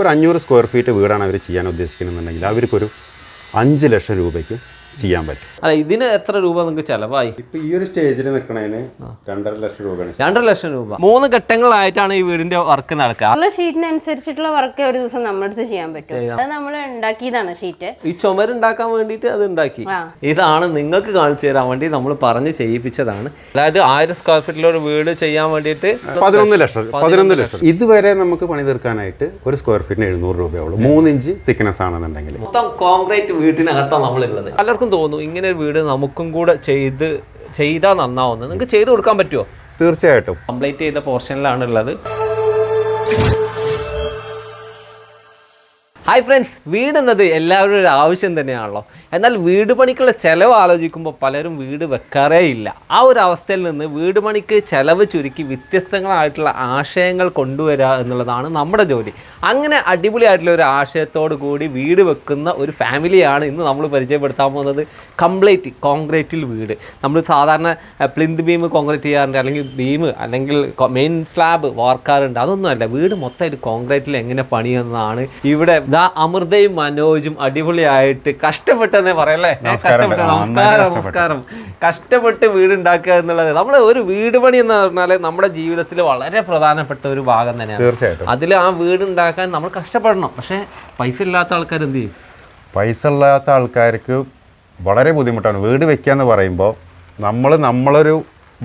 ഒരു അഞ്ഞൂറ് square feet വീടാണ് അവർ ചെയ്യാൻ ഉദ്ദേശിക്കുന്നുണ്ടെങ്കിൽ അവർക്കൊരു അഞ്ച് ലക്ഷം രൂപയ്ക്ക് ചെയ്യാൻ പറ്റും. അല്ല ഇതിന് എത്ര രൂപ നിങ്ങൾക്ക് ചിലവായി? ഇപ്പൊ ഈ ഒരു സ്റ്റേജിൽ നിൽക്കണതിന് രണ്ടര ലക്ഷം രൂപയാണ്. രണ്ടര ലക്ഷം രൂപ. മൂന്ന് ഘട്ടങ്ങളായിട്ടാണ് ഈ വീടിന്റെ വർക്ക് നടക്കുക. ഉള്ള ഷീറ്റിനനുസരിച്ചിട്ടുള്ള വർക്ക് ഒരു ദിവസം നമ്മുടെ അടുത്ത് ചെയ്യാൻ പറ്റും. അത് നമ്മൾ ഉണ്ടാക്കിയതാണ് ഷീറ്റ്. ഈ ചുമരുണ്ടാക്കാൻ വേണ്ടിയിട്ട് അത് ഉണ്ടാക്കി. ഇതാണ് നിങ്ങൾക്ക് കാണിച്ചു തരാൻ വേണ്ടി നമ്മൾ പറഞ്ഞ് ചെയ്യിപ്പിച്ചതാണ്. അതായത് ആയിരം സ്ക്വയർ ഫീറ്റിലൊരു വീട് ചെയ്യാൻ വേണ്ടിയിട്ട് പതിനൊന്ന് ലക്ഷം പതിനൊന്ന് ലക്ഷം. ഇതുവരെ നമുക്ക് പണി തീർക്കാനായിട്ട് ഒരു സ്ക്വയർ ഫീറ്റിന് എഴുന്നൂറ് രൂപയുള്ളൂ മൂന്ന് ഇഞ്ച് തിക്നെസ് ആണെന്നുണ്ടെങ്കിൽ. മൊത്തം കോൺക്രീറ്റ് വീട്ടിനകത്താണ് നമ്മളുള്ളത് പലർക്കും തോന്നും ഇങ്ങനെ ഒരു വീട് നമുക്കും കൂടെ ചെയ്ത് ചെയ്താൽ നന്നാവുന്നത് നിങ്ങൾക്ക് ചെയ്ത് കൊടുക്കാൻ പറ്റുമോ തീർച്ചയായിട്ടും. കംപ്ലീറ്റ് ചെയ്ത പോർഷനിലാണ് ഉള്ളത് ഹായ് ഫ്രണ്ട്സ് വീട് എന്നത് എല്ലാവരുടെ ഒരു ആവശ്യം തന്നെയാണല്ലോ. എന്നാൽ വീട് പണിക്കുള്ള ചിലവ് ആലോചിക്കുമ്പോൾ പലരും വീട് വെക്കാറേ ഇല്ല. ആ ഒരു അവസ്ഥയിൽ നിന്ന് വീട് പണിക്ക് ചിലവ് ചുരുക്കി വ്യത്യസ്തങ്ങളായിട്ടുള്ള ആശയങ്ങൾ കൊണ്ടുവരിക എന്നുള്ളതാണ് നമ്മുടെ ജോലി. അങ്ങനെ അടിപൊളിയായിട്ടുള്ള ഒരു ആശയത്തോടു കൂടി വീട് വെക്കുന്ന ഒരു ഫാമിലിയാണ് ഇന്ന് നമ്മൾ പരിചയപ്പെടുത്താൻ പോകുന്നത്. കംപ്ലീറ്റ് കോൺക്രീറ്റിൽ വീട്. നമ്മൾ സാധാരണ പ്ലിന്ത് ബീം കോൺക്രീറ്റ് ചെയ്യാറുണ്ട്. അല്ലെങ്കിൽ ബീം അല്ലെങ്കിൽ മെയിൻ സ്ലാബ് വാർക്കാറുണ്ട്. അതൊന്നുമല്ല. വീട് മൊത്തമായിട്ട് കോൺക്രീറ്റിൽ എങ്ങനെ പണിയെന്നാണ് ഇവിടെ ദാ അമൃതയും മനോജും അടിപൊളിയായിട്ട് കഷ്ടപ്പെട്ടെന്നേ പറയല്ലേ കഷ്ടപ്പെട്ട നമസ്കാരം. നമസ്കാരം. കഷ്ടപ്പെട്ട് വീട് ഉണ്ടാക്കുക എന്നുള്ളത് നമ്മൾ ഒരു വീട് പണി എന്ന് പറഞ്ഞാൽ നമ്മുടെ ജീവിതത്തിൽ വളരെ പ്രധാനപ്പെട്ട ഒരു ഭാഗം തന്നെയാണ്. തീർച്ചയായിട്ടും. അതിൽ ആ വീട് ഉണ്ടാക്കാൻ നമ്മൾ കഷ്ടപ്പെടണം. പക്ഷേ പൈസ ഇല്ലാത്ത ആൾക്കാർ എന്ത് ചെയ്യും? പൈസ ഇല്ലാത്ത ആൾക്കാർക്ക് വളരെ ബുദ്ധിമുട്ടാണ്. വീട് വെക്കാന്ന് പറയുമ്പോൾ നമ്മൾ നമ്മളൊരു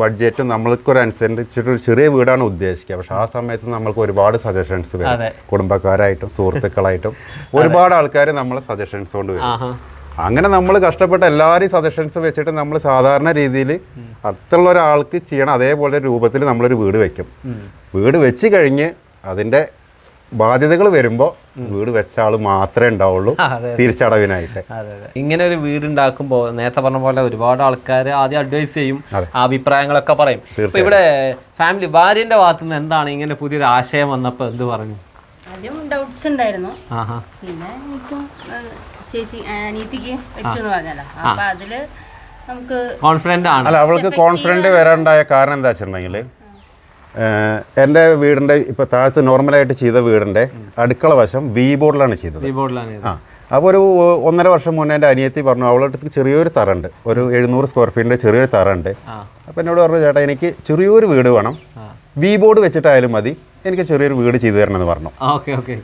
ബഡ്ജറ്റ് നമ്മൾക്കൊരു അനുസരിച്ചിട്ടൊരു ചെറിയ വീടാണ് ഉദ്ദേശിക്കുക. പക്ഷെ ആ സമയത്ത് നമ്മൾക്ക് ഒരുപാട് സജഷൻസ് വരും. കുടുംബക്കാരായിട്ടും സുഹൃത്തുക്കളായിട്ടും ഒരുപാട് ആൾക്കാർ നമ്മളെ സജഷൻസ് കൊണ്ട് വരും. അങ്ങനെ നമ്മൾ കഷ്ടപ്പെട്ട എല്ലാവരെയും സജഷൻസ് വെച്ചിട്ട് നമ്മൾ സാധാരണ രീതിയിൽ അടുത്തുള്ള ഒരാൾക്ക് ചെയ്യണം അതേപോലെ രൂപത്തിൽ നമ്മളൊരു വീട് വെക്കും. വീട് വെച്ച് കഴിഞ്ഞ് അതിന്റെ ബാധ്യതകൾ വരുമ്പോൾ വീട് വെച്ച ആൾ മാത്രമേ ഉണ്ടാവുള്ളൂ. തിരിച്ചടവിനായിട്ട്. ഇങ്ങനെ ഒരു വീട് ഉണ്ടാക്കുമ്പോൾ നേരത്തെ പറഞ്ഞ പോലെ ഒരുപാട് ആൾക്കാർ ആദ്യം അഡ്വൈസ് ചെയ്യും അഭിപ്രായങ്ങളൊക്കെ പറയും. ഇപ്പൊ ഇവിടെ ഫാമിലി ഭാര്യന്റെ ഭാഗത്തുനിന്ന് എന്താണ് ഇങ്ങനെ പുതിയൊരു ആശയം വന്നപ്പോൾ എന്ത് പറഞ്ഞു? ആദ്യം ഡൗട്ട്സ് ഉണ്ടായിരുന്നു. പിന്നെ എനിക്കും ചേച്ചി അനീതിക്ക് വെച്ചു എന്ന് പറഞ്ഞല്ലോ. അപ്പൊ അതിൽ നമുക്ക് കോൺഫിഡന്റ് ആണ്. അല്ല അവൾക്ക് കോൺഫിഡന്റ് വരാനുണ്ടായ കാരണം എന്താ വെച്ചിട്ടുണ്ടെങ്കിൽ എന്റെ വീടിന്റെ ഇപ്പോൾ താഴത്ത് നോർമലായിട്ട് ചെയ്ത വീടിന്റെ അടുക്കള വശം വി ബോർഡിലാണ് ചെയ്തത്. ആ അപ്പോൾ ഒരു ഒന്നര വർഷം മുന്നേ എന്റെ അനിയത്തി പറഞ്ഞു അവളുടെ അടുത്ത് ചെറിയൊരു തറുണ്ട് ഒരു എഴുന്നൂറ് സ്ക്വയർ ഫീറ്റിന്റെ ചെറിയൊരു തറുണ്ട് അപ്പോൾ എന്നോട് പറഞ്ഞു ചേട്ടാ എനിക്ക് ചെറിയൊരു വീട് വേണം. വി ബോർഡ് വെച്ചിട്ടായാലും മതി. എനിക്ക് ചെറിയൊരു വീട് ചെയ്തു തരണം എന്ന് പറഞ്ഞു. Okay okay.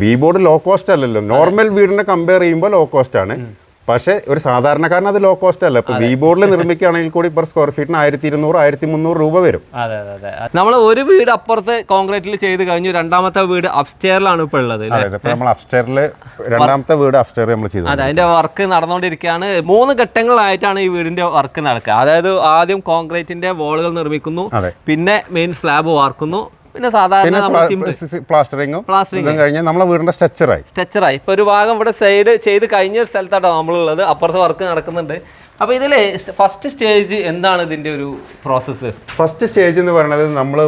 V board low cost അല്ലല്ലോ. നോർമൽ വീടിനെ കമ്പയർ ചെയ്യുമ്പോൾ ലോ കോസ്റ്റ് ആണ്. പക്ഷേ ഒരു സാധാരണക്കാരൻ അത് ലോ കോസ്റ്റ് അല്ല. ഇപ്പോൾ വി ബോർഡിൽ നിർമ്മിക്കുകയാണെങ്കിൽ കൂടി പെർ സ്ക്വയർ ഫീറ്റിന് ആയിരത്തി ഇരുന്നൂറ് ആയിരത്തി മുന്നൂറ് രൂപ വരും. അതെ അതെ അതെ. നമ്മൾ ഒരു വീട് അപ്പുറത്ത് കോൺക്രീറ്റിൽ ചെയ്ത് കഴിഞ്ഞു രണ്ടാമത്തെ വീട് അപ്സ്റ്റെയറിലാണ് ഇപ്പോൾ ഉള്ളത് നമ്മൾ അപ്സ്റ്റെയറിൽ രണ്ടാമത്തെ വീട് അപ്സ്റ്റെയർ നമ്മൾ ചെയ്തു അതെ അതിന്റെ വർക്ക് നടന്നുകൊണ്ടിരിക്കുകയാണ്. മൂന്ന് ഘട്ടങ്ങളായിട്ടാണ് ഈ വീടിന്റെ വർക്ക് നടക്കുക. അതായത് ആദ്യം കോൺക്രീറ്റിന്റെ വോളുകൾ നിർമ്മിക്കുന്നു. പിന്നെ മെയിൻ സ്ലാബ് വാർക്കുന്നു. പിന്നെ സാധാരണ പ്ലാസ്റ്ററിങ്ങും Plastering. കഴിഞ്ഞാൽ കഴിഞ്ഞ് നമ്മളെ വീടിന്റെ സ്ട്രക്ചറായി സ്ട്രക്ചറായി ഇപ്പൊ ഒരു ഭാഗം ഇവിടെ സൈഡ് ചെയ്ത് കഴിഞ്ഞ സ്ഥലത്താണ് സ്ഥലത്താട്ടോ നമ്മളുള്ളത്. അപ്പുറത്ത് വർക്ക് നടക്കുന്നുണ്ട്. അപ്പോൾ ഇതിലെ ഫസ്റ്റ് സ്റ്റേജ് എന്താണ് ഇതിന്റെ ഒരു പ്രോസസ്സ് ഫസ്റ്റ് സ്റ്റേജ് എന്ന് പറയുന്നത് നമ്മൾ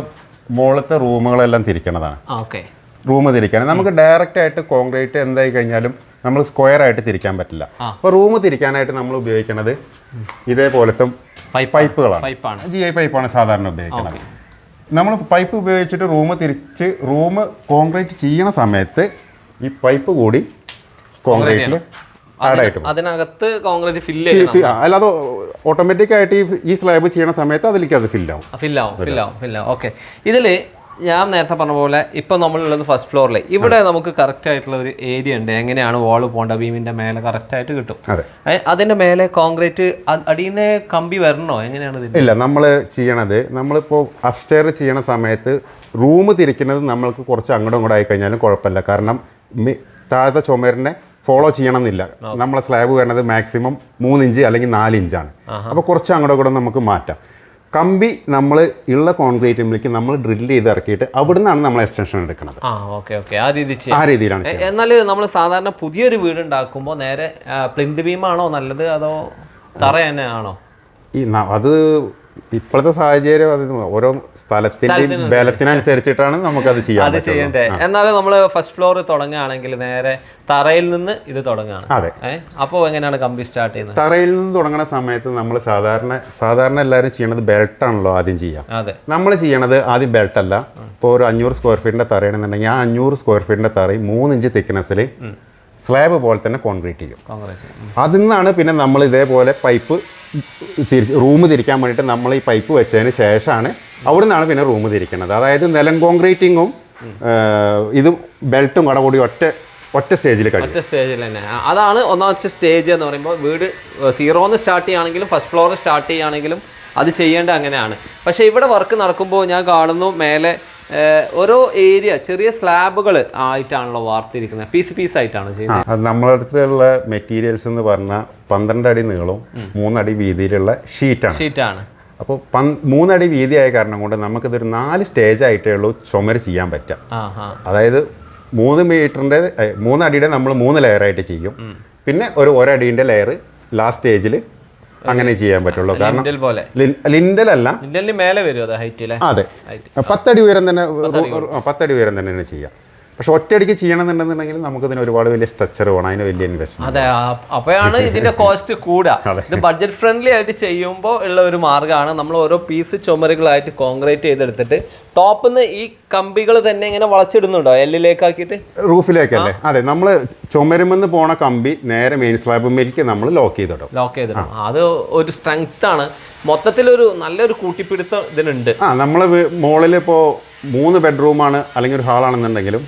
മുകളിലത്തെ റൂമുകളെല്ലാം തിരിക്കണതാണ്. ഓക്കെ റൂം തിരിക്കാൻ നമുക്ക് ഡയറക്റ്റ് ആയിട്ട് കോൺക്രീറ്റ് എന്തായി കഴിഞ്ഞാലും നമ്മൾ സ്ക്വയർ ആയിട്ട് തിരിക്കാൻ പറ്റില്ല. അപ്പൊ അപ്പോൾ റൂം തിരിക്കാനായിട്ട് നമ്മൾ ഉപയോഗിക്കുന്നത് ഇതേപോലത്തെ പൈപ്പ് പൈപ്പുകളാണ് ജി ഐ പൈപ്പാണ് സാധാരണ ഉപയോഗിക്കുന്നത് നമ്മൾ പൈപ്പ് ഉപയോഗിച്ചിട്ട് റൂം തിരിച്ച് റൂം കോൺക്രീറ്റ് ചെയ്യണ സമയത്ത് ഈ പൈപ്പ് കൂടി കോൺക്രീറ്റിൽ അതിനകത്ത് കോൺക്രീറ്റ് ഫില്ല് അല്ലാതെ ഓട്ടോമാറ്റിക് ആയിട്ട് ഈ- ഈ സ്ലാബ് ചെയ്യണ സമയത്ത് അതിലേക്ക് അത് ഫില്ലാവും ഫില്ലാവും ഫില്ലാവും ഫില്ലാവും ഓക്കെ ഇതിൽ ഞാൻ നേരത്തെ പറഞ്ഞ പോലെ ഇപ്പം നമ്മളുള്ളത് ഫസ്റ്റ് ഫ്ലോറിൽ ഇവിടെ നമുക്ക് കറക്റ്റ് ആയിട്ടുള്ള ഒരു ഏരിയ ഉണ്ട്. എങ്ങനെയാണ് വാൾ പോകേണ്ട ബീമിന്റെ മേലെ കറക്റ്റ് ആയിട്ട് കിട്ടും. അതിന്റെ മേലെ കോൺക്രീറ്റ് അടിയിൽ നിന്ന് കമ്പി വരണോ? എങ്ങനെയാണ് ഇല്ല നമ്മൾ ചെയ്യണത് നമ്മളിപ്പോൾ അപ്സ്റ്റെയർ ചെയ്യണ സമയത്ത് റൂം തിരിക്കുന്നത് നമ്മൾക്ക് കുറച്ച് അങ്ങോട്ടും ഇങ്ങോട്ടും ആയി കഴിഞ്ഞാലും കുഴപ്പമില്ല. കാരണം താഴത്തെ ചുമരിനെ ഫോളോ ചെയ്യണമെന്നില്ല. നമ്മളെ സ്ലാബ് വരുന്നത് മാക്സിമം മൂന്നിഞ്ച് അല്ലെങ്കിൽ നാലിഞ്ചാണ്. അപ്പോൾ കുറച്ച് അങ്ങോട്ടും ഇങ്ങോട്ടും നമുക്ക് മാറ്റാം. കമ്പി നമ്മൾ ഉള്ള കോൺക്രീറ്റിലേക്ക് നമ്മൾ ഡ്രില്ല് ചെയ്ത് ഇറക്കിയിട്ട് അവിടുന്നാണ് നമ്മൾ എക്സ്റ്റൻഷൻ എടുക്കുന്നത്. ആ ഓക്കെ ഓക്കെ ആ രീതി ആ രീതിയിലാണ് എന്നാൽ നമ്മൾ സാധാരണ പുതിയൊരു വീട് ഉണ്ടാക്കുമ്പോൾ നേരെ പ്ലിന്ത് ബീമാണോ നല്ലത്? അതോ തറ തന്നെ ആണോ? ഈ അത് ഇപ്പോഴത്തെ സാഹചര്യം അത് ഓരോ സ്ഥലത്തിന്റെയും. ബലത്തിനനുസരിച്ചിട്ടാണ് നമുക്കത് ചെയ്യാൻ അത്. ചെയ്യണ്ടേ? എന്നാലും നമ്മൾ ഫസ്റ്റ് ഫ്ലോർ തുടങ്ങുകയാണെങ്കിൽ നേരെ തറയിൽ നിന്ന് ഇത് തുടങ്ങുകയാണ്. അതെ. അപ്പോൾ എങ്ങനെയാണ് കമ്പി സ്റ്റാർട്ട് ചെയ്യുന്നത്? തറയിൽ നിന്ന് തുടങ്ങുന്ന സമയത്ത് നമ്മൾ സാധാരണ സാധാരണ എല്ലാവരും ചെയ്യണത് ബെൽട്ടാണല്ലോ ആദ്യം ചെയ്യാം അതെ. നമ്മൾ ചെയ്യണത് ആദ്യം ബെൽറ്റ് അല്ല. ഇപ്പോൾ ഒരു അഞ്ഞൂറ് സ്ക്വയർ ഫീറ്റിന്റെ തറയാണെന്നുണ്ടെങ്കിൽ ആ അഞ്ഞൂറ് സ്ക്വയർ ഫീറ്റിന്റെ തറയും മൂന്ന് ഇഞ്ച് തിക്നെസ്സിൽ സ്ലാബ് പോലെ തന്നെ കോൺക്രീറ്റ് ചെയ്യും. അതിൽ നിന്നാണ് പിന്നെ നമ്മൾ ഇതേപോലെ പൈപ്പ് തിരി റൂം തിരിക്കാൻ വേണ്ടിയിട്ട് നമ്മൾ ഈ പൈപ്പ് വെച്ചതിന് ശേഷമാണ് അവിടെ നിന്നാണ് പിന്നെ റൂം തിരിക്കുന്നത്. അതായത് നിലം കോൺക്രീറ്റിങ്ങും ഇതും ബെൽറ്റും കട കൂടി ഒറ്റ ഒറ്റ സ്റ്റേജിൽ ഒറ്റ സ്റ്റേജിൽ തന്നെ. അതാണ് ഒന്നാമത്തെ സ്റ്റേജ് എന്ന് പറയുമ്പോൾ വീട് സീറോന്ന് സ്റ്റാർട്ട് ചെയ്യുകയാണെങ്കിലും ഫസ്റ്റ് ഫ്ലോറിൽ സ്റ്റാർട്ട് ചെയ്യുകയാണെങ്കിലും അത് ചെയ്യേണ്ട അങ്ങനെയാണ്. പക്ഷേ ഇവിടെ വർക്ക് നടക്കുമ്പോൾ ഞാൻ കാണുന്നു മേലെ ഓരോ ഏരിയ ചെറിയ സ്ലാബുകൾ ആയിട്ടാണല്ലോ വാർത്തിരിക്കുന്നത്. പീസ് പീസ് ആയിട്ടാണ് ചെയ്യുന്നത്? അത് നമ്മളെ അടുത്തുള്ള മെറ്റീരിയൽസ് എന്ന് പറഞ്ഞാൽ പന്ത്രണ്ട് അടി നീളവും മൂന്നടി വീതിയിലുള്ള ഷീറ്റാണ്. ഷീറ്റാണ്. അപ്പോൾ പൻ മൂന്നടി വീതിയായ കാരണം കൊണ്ട് നമുക്കിതൊരു നാല് സ്റ്റേജ് ആയിട്ടേ ഉള്ളൂ ചുമര് ചെയ്യാൻ പറ്റുക. അതായത് മൂന്ന് മീറ്ററിന്റെ മൂന്നടിയുടെ നമ്മൾ മൂന്ന് ലെയറായിട്ട് ചെയ്യും. പിന്നെ ഒരു ഒരടീന്റെ ലെയർ ലാസ്റ്റ് സ്റ്റേജിൽ അങ്ങനെ ചെയ്യാൻ പറ്റുള്ളൂ. കാരണം ലിൻഡൽ അല്ല. മേലെ വരും അത് പത്തടി ഉയരം തന്നെ പത്തടി ഉയരം. തന്നെ തന്നെ ചെയ്യാം. പക്ഷെ ഒറ്റയടിക്ക് ചെയ്യണമെന്നുണ്ടെന്നുണ്ടെങ്കിൽ നമുക്കതിന് ഒരുപാട് വലിയ സ്ട്രക്ചർ വേണം. അതിന് വലിയ ഇൻവെസ്റ്റ്മെന്റ് അതെ അപ്പോഴാണ് ഇതിന്റെ കോസ്റ്റ് കൂടാ. ഇത് ബഡ്ജറ്റ് ഫ്രണ്ട്ലി ആയിട്ട് ചെയ്യുമ്പോൾ ഉള്ള ഒരു മാർഗമാണ്. നമ്മൾ ഓരോ പീസ് ചുമരുകളായിട്ട് കോൺക്രീറ്റ് ചെയ്തെടുത്തിട്ട് ടോപ്പിൽ നിന്ന് ഈ കമ്പികൾ തന്നെ ഇങ്ങനെ വളച്ചിടുന്നുണ്ടോ? എല്ലിലേക്കാക്കിയിട്ട്? റൂഫിലേക്കല്ലേ? അതെ നമ്മൾ ചുമരുമെന്ന് പോണ കമ്പി നേരെ മെയിൻ സ്ലാബിലേക്ക് നമ്മൾ ലോക്ക് ചെയ്തിടും. ലോക്ക് ചെയ്തിടും. അത് ഒരു സ്ട്രെങ്ത് ആണ്. മൊത്തത്തിൽ ഒരു നല്ലൊരു കൂട്ടിപ്പിടുത്തം ഇതിനുണ്ട്. ആ നമ്മൾ മുകളിൽ ഇപ്പോൾ മൂന്ന് ബെഡ്റൂമാണ് അല്ലെങ്കിൽ ഒരു ഹാളാണെന്നുണ്ടെങ്കിലും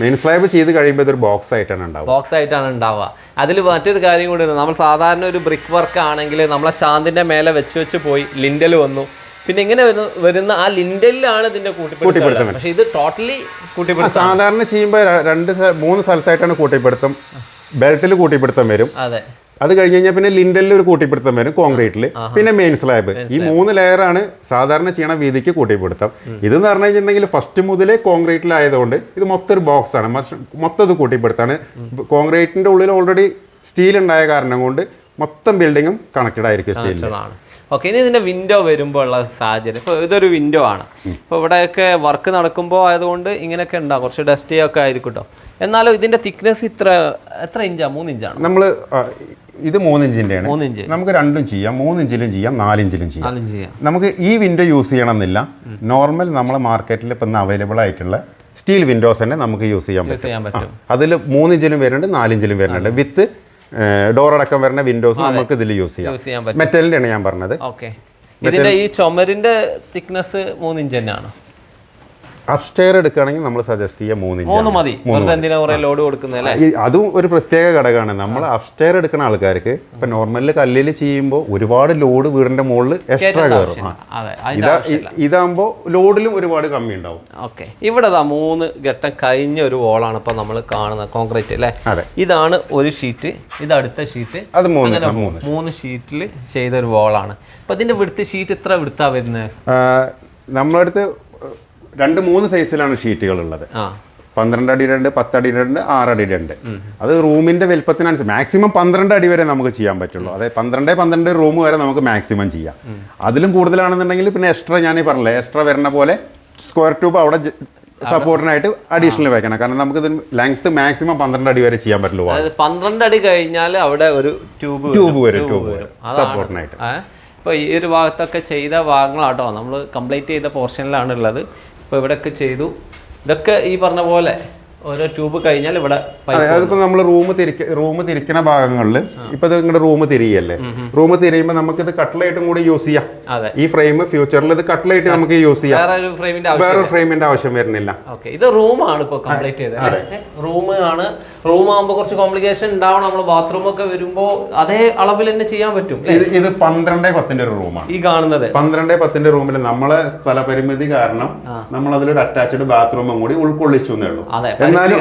മെയിൻ സ്ലാബ് ചെയ്ത് കഴിയുമ്പോൾ ഇതൊരു ബോക്സ് ആയിട്ടാണ് ഉണ്ടാവുക. ബോക്സ് ആയിട്ടാണ് ഉണ്ടാവുക. അതിൽ മറ്റൊരു കാര്യം കൂടി നമ്മൾ സാധാരണ ഒരു ബ്രിക്ക് വർക്ക് ആണെങ്കിൽ നമ്മളെ ചാന്തിന്റെ മേലെ വെച്ച് വെച്ച് പോയി ലിൻഡൽ വന്നു. പിന്നെ ഇങ്ങനെ വരുന്ന വരുന്ന ആ ലിൻഡലിലാണ് ഇതിന്റെ കൂട്ടിപ്പിടുത്തം പക്ഷേ ഇത് ടോട്ടലി കൂട്ടിപ്പിടുത്തം സാധാരണ ചെയ്യുമ്പോൾ രണ്ട് മൂന്ന് സ്ഥലത്തായിട്ടാണ് കൂട്ടിപ്പിടുത്തം. ബെൽറ്റിൽ കൂട്ടിപ്പിടുത്തം വരും. അതെ. അത് കഴിഞ്ഞ് കഴിഞ്ഞാൽ പിന്നെ ലിൻഡലിൽ ഒരു കൂട്ടിപ്പിടുത്തം വരും കോൺക്രീറ്റിൽ പിന്നെ മെയിൻ സ്ലാബ്. ഈ മൂന്ന് ലെയറാണ് സാധാരണ ചെയ്യണ വീതിക്ക് കൂട്ടിപ്പിടുത്തം. ഇതെന്ന് പറഞ്ഞു കഴിഞ്ഞിട്ടുണ്ടെങ്കിൽ ഫസ്റ്റ് മുതലേ കോൺക്രീറ്റിലായതുകൊണ്ട് ഇത് മൊത്തം ഒരു ബോക്സ് ആണ്. മൊത്തം- ഇത് കൂട്ടിപ്പിടുത്താണ്. കോൺക്രീറ്റിന്റെ ഉള്ളിൽ ഓൾറെഡി സ്റ്റീൽ ഉണ്ടായ കാരണം കൊണ്ട് മൊത്തം ബിൽഡിങ്ങും കണക്റ്റഡ് ആയിരിക്കും സ്റ്റീൽ ഓക്കെ ഇനി ഇതിന്റെ വിൻഡോ വരുമ്പോൾ ഉള്ള സാഹചര്യം. ഇപ്പോൾ ഇതൊരു വിൻഡോ ആണ്. ഇപ്പോൾ ഇവിടെയൊക്കെ വർക്ക് നടക്കുമ്പോൾ ആയതുകൊണ്ട് ഇങ്ങനെയൊക്കെ ഉണ്ടാകും. കുറച്ച് ഡസ്റ്റി ഒക്കെ ആയിരിക്കും കേട്ടോ എന്നാലും ഇതിന്റെ തിക്നെസ് ഇത്ര എത്ര ഇഞ്ചാ? മൂന്ന് ഇഞ്ചാണ്? നമ്മൾ ഇത് മൂന്ന് ആണ് മൂന്ന് നമുക്ക് രണ്ടും ചെയ്യാം മൂന്നിഞ്ചിലും ചെയ്യാം നാലിഞ്ചിലും ചെയ്യാം. നമുക്ക് ഈ വിൻഡോ യൂസ് ചെയ്യണമെന്നില്ല. നോർമൽ നമ്മളെ മാർക്കറ്റിൽ ഇപ്പം അവൈലബിൾ ആയിട്ടുള്ള സ്റ്റീൽ വിൻഡോസ് തന്നെ നമുക്ക് യൂസ് ചെയ്യാൻ പറ്റും. അതിൽ മൂന്നിഞ്ചിലും വരുന്നുണ്ട് നാലിഞ്ചിലും വരുന്നുണ്ട്. വിത്ത് ഡോർ അടക്കം വരുന്ന വിൻഡോസ് നമുക്ക് ഇതിൽ യൂസ് ചെയ്യാം. മെറ്റലിന്റെ ആണ് ഞാൻ പറഞ്ഞത്. ഓക്കെ ഇതിന്റെ ഈ ചുമരിന്റെ തിക്നെസ് മൂന്നിഞ്ച് തന്നെയാണ്? അപ്സ്റ്റെയർ എടുക്കുകയാണെങ്കിൽ നമ്മൾ സജസ്റ്റ് ചെയ്യുക മൂന്ന് മതി. ലോഡ് കൊടുക്കുന്നത് അതും ഒരു പ്രത്യേക ഘടകമാണ്. നമ്മൾ അപ്സ്റ്റെയർ എടുക്കുന്ന ആൾക്കാർക്ക് ഇപ്പൊ നോർമലിൽ കല്ലിൽ ചെയ്യുമ്പോൾ ഒരുപാട് ലോഡ് വീടിന്റെ മുകളിൽ എക്സ്ട്രാ കയറും ഇതാകുമ്പോൾ ലോഡിലും ഒരുപാട് കമ്മി ഉണ്ടാവും ഓക്കെ. ഇവിടെ മൂന്ന് ഘട്ടം കഴിഞ്ഞ ഒരു വോളാണ് ഇപ്പൊ നമ്മൾ കാണുന്നത് കോൺക്രീറ്റ് അല്ലേ? ഇതാണ് ഒരു ഷീറ്റ് ഇത് അടുത്ത ഷീറ്റ് അത് മൂന്ന് മൂന്ന്. ഷീറ്റിൽ ചെയ്ത ഒരു വോളാണ് അപ്പൊ ഇതിന്റെ വിടുത്ത് ഷീറ്റ് എത്ര വിടുത്താ വരുന്നത്? നമ്മളടുത്ത് രണ്ട് മൂന്ന് സൈസിലാണ് ഷീറ്റുകൾ ഉള്ളത് പന്ത്രണ്ട് അടിയുടെ ഉണ്ട് പത്ത് അടിയുടെ ഉണ്ട് ആറ് അടിയുടെ ഉണ്ട് അത് റൂമിന്റെ വലുപ്പത്തിനനുസരിച്ച് മാക്സിമം പന്ത്രണ്ട് അടി വരെ നമുക്ക് ചെയ്യാൻ പറ്റുള്ളൂ. അതായത് പന്ത്രണ്ട് പന്ത്രണ്ട് റൂം വരെ നമുക്ക് മാക്സിമം ചെയ്യാം. അതിലും കൂടുതലാണെന്നുണ്ടെങ്കിൽ പിന്നെ എക്സ്ട്രാ ഞാൻ ഈ പറഞ്ഞില്ലേ എക്സ്ട്രാ വരുന്ന പോലെ സ്ക്വയർ ട്യൂബ് അവിടെ സപ്പോർട്ടിനായിട്ട് അഡീഷണൽ വെക്കണം. കാരണം നമുക്ക് ഇത് ലെങ്ത് മാക്സിമം പന്ത്രണ്ട് അടി വരെ ചെയ്യാൻ പറ്റുള്ളൂ. പന്ത്രണ്ട് അടി കഴിഞ്ഞാൽ അവിടെ ഒരു ട്യൂബ് ട്യൂബ് വരും ട്യൂബ് വരും. സപ്പോർട്ടിനായിട്ട്. ഇപ്പോൾ ഈ ഒരു ഭാഗത്തൊക്കെ ചെയ്ത ഭാഗങ്ങളാട്ടോ നമ്മൾ കംപ്ലീറ്റ് ചെയ്ത പോർഷനിലാണ് ഉള്ളത് ഇപ്പോൾ ഇവിടെയൊക്കെ ചെയ്തു. ഇതൊക്കെ ഈ പറഞ്ഞ പോലെ ഓരോ ട്യൂബ് കഴിഞ്ഞാൽ ഇവിടെ അതെ അതിപ്പോ നമ്മൾ റൂം തിരിക്ക റൂം തിരിക്കുന്ന ഭാഗങ്ങളിൽ ഇപ്പൊ നിങ്ങളുടെ റൂം തിരിയല്ലേ? റൂം തിരിയുമ്പോൾ നമുക്ക് ഇത് കട്ട്ലൈറ്റും കൂടി യൂസ് ചെയ്യാം. ഈ ഫ്രെയിം ഫ്യൂച്ചറിൽ ഇത് കട്ട്ലൈറ്റ് നമുക്ക് യൂസ് ചെയ്യാം. വേറെ ഒരു ഫ്രെയിമിന്റെ ആവശ്യം വരുന്നില്ല. ഇത് റൂമാണ് ഇപ്പൊ കംപ്ലീറ്റ് ചെയ്തത്. റൂം ആണ്. റൂം ആകുമ്പോൾ കുറച്ച് കോംപ്ലിക്കേഷൻ ഉണ്ടാവണം. നമ്മൾ ബാത്റൂം ഒക്കെ വരുമ്പോ അതേ അളവിൽ തന്നെ ചെയ്യാൻ പറ്റും ഇത് ഇത് പന്ത്രണ്ടേ പത്തിന്റെ ഒരു റൂമാണ് ഈ കാണുന്നത്. പന്ത്രണ്ടേ പത്തിന്റെ റൂമിൽ നമ്മളെ സ്ഥലപരിമിതി കാരണം നമ്മൾ അതിലൊരു അറ്റാച്ച്ഡ് ബാത്റൂമും കൂടി ഉൾക്കൊള്ളിച്ചു എന്നേ ഉള്ളൂ. എന്നാലും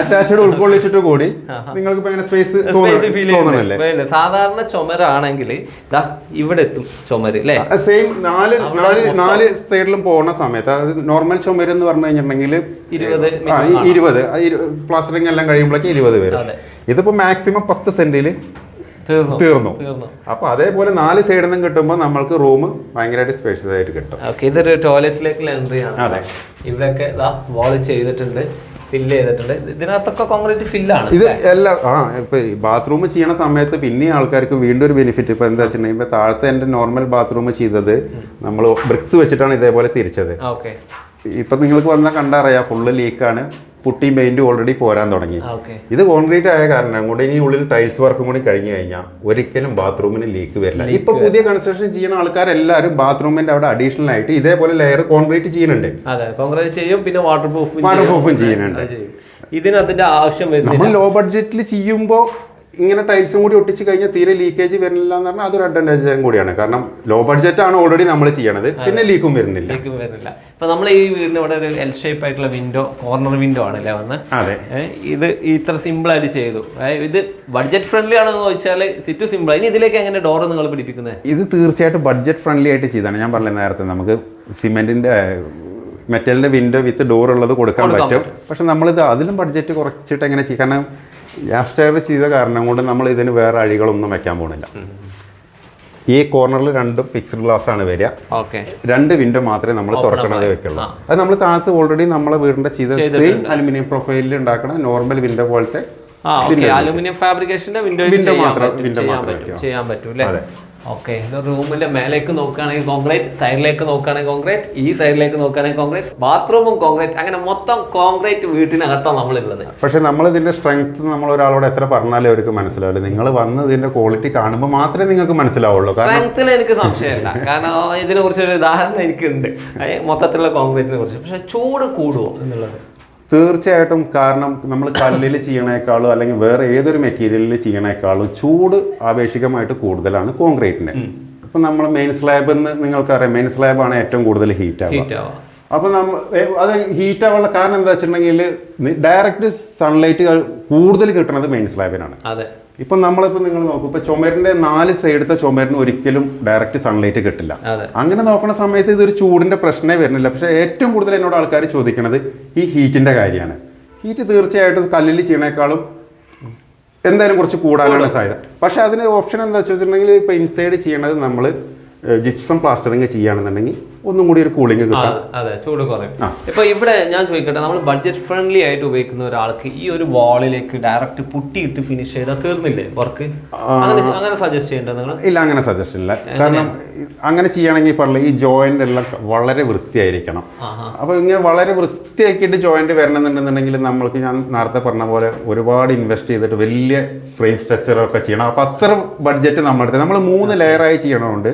അറ്റാച്ച്ഡ് ഉൾക്കൊള്ളിച്ചിട്ട് കൂടി നിങ്ങൾക്ക് ഇപ്പൊ സ്പേസ് തോന്നണല്ലേ? സാധാരണ ചുമരാണെങ്കിൽ ഇവിടെ എത്തും ചുമര് അല്ലേ? സെയിം നാല് നാല് നാല് സൈഡിലും പോകുന്ന സമയത്ത് അതായത് നോർമൽ ചുമര് എന്ന് പറഞ്ഞു കഴിഞ്ഞിട്ടുണ്ടെങ്കിൽ ഇരുപത് പ്ലാസ്റ്ററിംഗ് ഈ ഇരുപത് പ്ലാസ്റ്ററിങ് എല്ലാം കഴിയുമ്പോഴേക്കും ഇരുപത് വരും. ഇതിപ്പോ മാക്സിമം പത്ത് സെന്റിൽ തീർന്നു. അപ്പൊ അതേപോലെ നാല് സൈഡിൽ നിന്നും കിട്ടുമ്പോൾ നമ്മൾക്ക് റൂം ഭയങ്കരമായിട്ട് സ്പേഷ്യസ് ആയിട്ട് കിട്ടും. ഇതൊരു ടോയ്ലറ്റിലേക്കുള്ള എൻട്രി ആണ്. അതെ. ഇവിടെയൊക്കെ വാൾ ചെയ്തിട്ടുണ്ട്. ഫില്ല് ചെയ്തിട്ടുണ്ട്. ഇതിനകത്തൊക്കെ കോൺക്രീറ്റ് ഫില്ലാണ് ഇത് എല്ലാം ആ ഇപ്പൊ ബാത്റൂം ചെയ്യണ സമയത്ത് പിന്നെ ആൾക്കാർക്ക് വീണ്ടും ഒരു ബെനിഫിറ്റ് ഇപ്പൊ എന്താ വെച്ചിട്ടുണ്ടെങ്കിൽ ഇപ്പൊ താഴത്തെ എന്റെ നോർമൽ ബാത്റൂം ചെയ്തത് നമ്മൾ ബ്രിക്സ് വെച്ചിട്ടാണ് ഇതേപോലെ തിരിച്ചത്. ഓക്കെ ഇപ്പൊ നിങ്ങൾക്ക് വന്നാൽ കണ്ടറിയാം ഫുള്ള് ലീക്കാണ് പുട്ടിയും പെയിന്റും ഓൾറെഡി പോരാൻ തുടങ്ങി. ഇത് കോൺക്രീറ്റ് ആയ കാരണം കൊണ്ട് ഇനി ഉള്ളിൽ ടൈൽസ് വർക്കും കൂടി കഴിഞ്ഞു കഴിഞ്ഞാൽ ഒരിക്കലും ബാത്റൂമിന് ലീക്ക് വരില്ല. ഇപ്പൊ പുതിയ കൺസ്ട്രക്ഷൻ ചെയ്യുന്ന ആൾക്കാരെല്ലാവരും ബാത്റൂമിന്റെ അവിടെ അഡീഷണൽ ആയിട്ട് ഇതേപോലെ ലെയർ കോൺക്രീറ്റ് ചെയ്യുന്നുണ്ട്. കോൺക്രീറ്റ് ചെയ്യും പിന്നെ വാട്ടർ പ്രൂഫ് ചെയ്യുന്നുണ്ട്. ഇതിന് അതിന്റെ ആവശ്യം വരും നമ്മൾ ലോ ബഡ്ജറ്റിൽ ചെയ്യുമ്പോൾ ഇങ്ങനെ ടൈൽസും കൂടി ഒട്ടിച്ച് കഴിഞ്ഞാൽ തീരെ ലീക്കേജ് വരുന്നില്ല എന്ന് പറഞ്ഞാൽ അതൊരു അഡ്വാന്റേജ് കൂടിയാണ്. കാരണം ലോ ബഡ്ജറ്റ് ആണ് ഓൾറെഡി നമ്മൾ ചെയ്യണത്. പിന്നെ ലീക്കും വരുന്നില്ല. ലീക്കും വരുന്നില്ല. ഇപ്പൊ നമ്മൾ ഈ വീടിന് ഇവിടെ ഒരു എൽ ഷേപ്പ് ആയിട്ടുള്ള വിൻഡോ കോർണർ വിൻഡോ ആണല്ലേ വന്ന്? അതെ. ഇത് ഇത്ര സിമ്പിൾ ആയിട്ട് ചെയ്തു. ഇത് ബഡ്ജറ്റ് ഫ്രണ്ട്ലി ആണെന്ന് ചോദിച്ചാൽ സിറ്റ് സിമ്പിൾ ഇനി ഇതിലേക്ക് എങ്ങനെ ഡോർ നിങ്ങൾ പിടിപ്പിക്കുന്നത് ഇത് തീർച്ചയായിട്ടും ബഡ്ജറ്റ് ഫ്രണ്ട്ലി ആയിട്ട് ചെയ്താണ്. ഞാൻ പറഞ്ഞ നേരത്തെ നമുക്ക് സിമെന്റിന്റെ മെറ്റലിന്റെ വിൻഡോ വിത്ത് ഡോർ ഉള്ളത് കൊടുക്കാൻ കൊടുക്കാൻ പറ്റും. പക്ഷെ നമ്മളിത് അതിലും ബഡ്ജറ്റ് കുറച്ചിട്ട് എങ്ങനെ ചെയ്യും? കാരണം യാസ്റ്റർ ചെയ്ത കാരണം കൊണ്ട് നമ്മൾ ഇതിന് വേറെ അഴികളൊന്നും വെക്കാൻ പോകുന്നില്ല ഈ കോർണറിൽ രണ്ടും ഫിക്സ്ഡ് ഗ്ലാസ് ആണ് വരിക. ഓക്കെ. രണ്ട് വിൻഡോ മാത്രമേ നമ്മൾ തുറക്കണത് വെക്കുള്ളൂ. അത് നമ്മൾ താഴത്ത് ഓൾറെഡി നമ്മളെ വീടിന്റെ ചെയ്ത സെയിം അലുമിനിയം പ്രൊഫൈലിൽ ഉണ്ടാക്കണ നോർമൽ വിൻഡോ പോലത്തെ അലുമിനിയം ഫാബ്രിക്കേഷന്റെ വിൻഡോ മാത്രം- വിൻഡോ ചെയ്യാൻ മാത്രം ചെയ്യാൻ പറ്റും അതെ. ഓക്കെ ഇത് റൂമിന്റെ മേലേക്ക് നോക്കുകയാണെങ്കിൽ കോൺക്രീറ്റ് സൈഡിലേക്ക് നോക്കുകയാണെങ്കിൽ കോൺക്രീറ്റ് ഈ സൈഡിലേക്ക് നോക്കുകയാണെങ്കിൽ കോൺക്രീറ്റ് ബാത്റൂമും കോൺക്രീറ്റ് അങ്ങനെ മൊത്തം കോൺക്രീറ്റ് വീട്ടിനകത്താണ് നമ്മളുള്ളത് പക്ഷെ നമ്മൾ ഇതിന്റെ സ്ട്രെങ്ത് നമ്മൾ ഒരാളോട് എത്ര പറഞ്ഞാലേ അവർക്ക് മനസ്സിലാവില്ല നിങ്ങൾ വന്ന് ഇതിന്റെ ക്വാളിറ്റി കാണുമ്പോൾ മാത്രമേ നിങ്ങൾക്ക് മനസ്സിലാവുള്ളൂ. കാരണം സ്ട്രെങ്ത്തിൽ എനിക്ക് സംശയമില്ല. കാരണം ഇതിനെ കുറിച്ചൊരു ഉദാഹരണം എനിക്കുണ്ട് മൊത്തത്തിലുള്ള കോൺക്രീറ്റിനെ കുറിച്ച്. പക്ഷെ ചൂട് കൂടുമോ എന്നുള്ളത്. തീർച്ചയായിട്ടും കാരണം നമ്മൾ കല്ലിൽ ചെയ്യണേക്കാളും അല്ലെങ്കിൽ വേറെ ഏതൊരു മെറ്റീരിയലിൽ ചെയ്യണേക്കാളും ചൂട് ആപേക്ഷികമായിട്ട് കൂടുതലാണ് കോൺക്രീറ്റിന് അപ്പൊ നമ്മൾ മെയിൻ സ്ലാബ് എന്ന് നിങ്ങൾക്കറിയാം മെയിൻ സ്ലാബ് ആണ് ഏറ്റവും കൂടുതൽ ഹീറ്റ് ആവുക. അപ്പൊ നമ്മൾ അത് ഹീറ്റ് ആവാനുള്ള കാരണം എന്താ വെച്ചിട്ടുണ്ടെങ്കിൽ ഡയറക്റ്റ് സൺലൈറ്റ് കൂടുതൽ കിട്ടുന്നത് മെയിൻ സ്ലാബിനാണ് അതെ. ഇപ്പം നമ്മളിപ്പോൾ നിങ്ങൾ നോക്കും ഇപ്പൊ ചുമരിന്റെ നാല് സൈഡത്തെ ചുമരിന് ഒരിക്കലും ഡയറക്റ്റ് സൺലൈറ്റ് കിട്ടില്ല. അങ്ങനെ നോക്കുന്ന സമയത്ത് ഇതൊരു ചൂടിന്റെ പ്രശ്നമേ വരുന്നില്ല. പക്ഷെ ഏറ്റവും കൂടുതൽ എന്നോട് ആൾക്കാർ ചോദിക്കുന്നത് ഈ ഹീറ്റിന്റെ കാര്യമാണ്. ഹീറ്റ് തീർച്ചയായിട്ടും കല്ലിൽ ചെയ്യണേക്കാളും എന്തായാലും കുറച്ച് കൂടാനാണ് സാധ്യത. പക്ഷെ അതിന് ഓപ്ഷൻ എന്താ വെച്ചിട്ടുണ്ടെങ്കിൽ ഇപ്പൊ ഇൻസൈഡ് ചെയ്യണത് നമ്മൾ ജിപ്സം പ്ലാസ്റ്ററിങ് ചെയ്യുകയാണെന്നുണ്ടെങ്കിൽ ഒന്നും കൂടി ഒരു കൂളിംഗ് അതെ ചൂട് കുറയും. ഇപ്പൊ ഇവിടെ ഞാൻ ചോദിക്കട്ടെ നമ്മൾ ബഡ്ജറ്റ് ഫ്രണ്ട്ലി ആയിട്ട് ഉപയോഗിക്കുന്ന ഒരാൾക്ക് ഈ ഒരു വാളിലേക്ക് ഡയറക്റ്റ് പുട്ടിയിട്ട് ഫിനിഷ് ചെയ്താൽ തീർന്നില്ലേ വർക്ക് അങ്ങനെ സജസ്റ്റ് ചെയ്യേണ്ടത് നിങ്ങൾ? ഇല്ല അങ്ങനെ സജസ്റ്റ് ഇല്ല. കാരണം അങ്ങനെ ചെയ്യണമെങ്കിൽ പറഞ്ഞില്ല ഈ ജോയിന്റ് എല്ലാം വളരെ വൃത്തിയായിരിക്കണം. അപ്പൊ അപ്പോൾ ഇങ്ങനെ വളരെ വൃത്തിയാക്കിയിട്ട് ജോയിന്റ് വരണമെന്നുണ്ടെന്നുണ്ടെങ്കിൽ നമ്മൾക്ക് ഞാൻ നേരത്തെ പറഞ്ഞ പോലെ ഒരുപാട് ഇൻവെസ്റ്റ് ചെയ്തിട്ട് വലിയ ഫ്രെയിം സ്ട്രക്ചറൊക്കെ ചെയ്യണം. അപ്പോൾ അത്ര ബഡ്ജറ്റ് നമ്മുടെ നമ്മൾ മൂന്ന് ലെയറായി ചെയ്യണതുകൊണ്ട്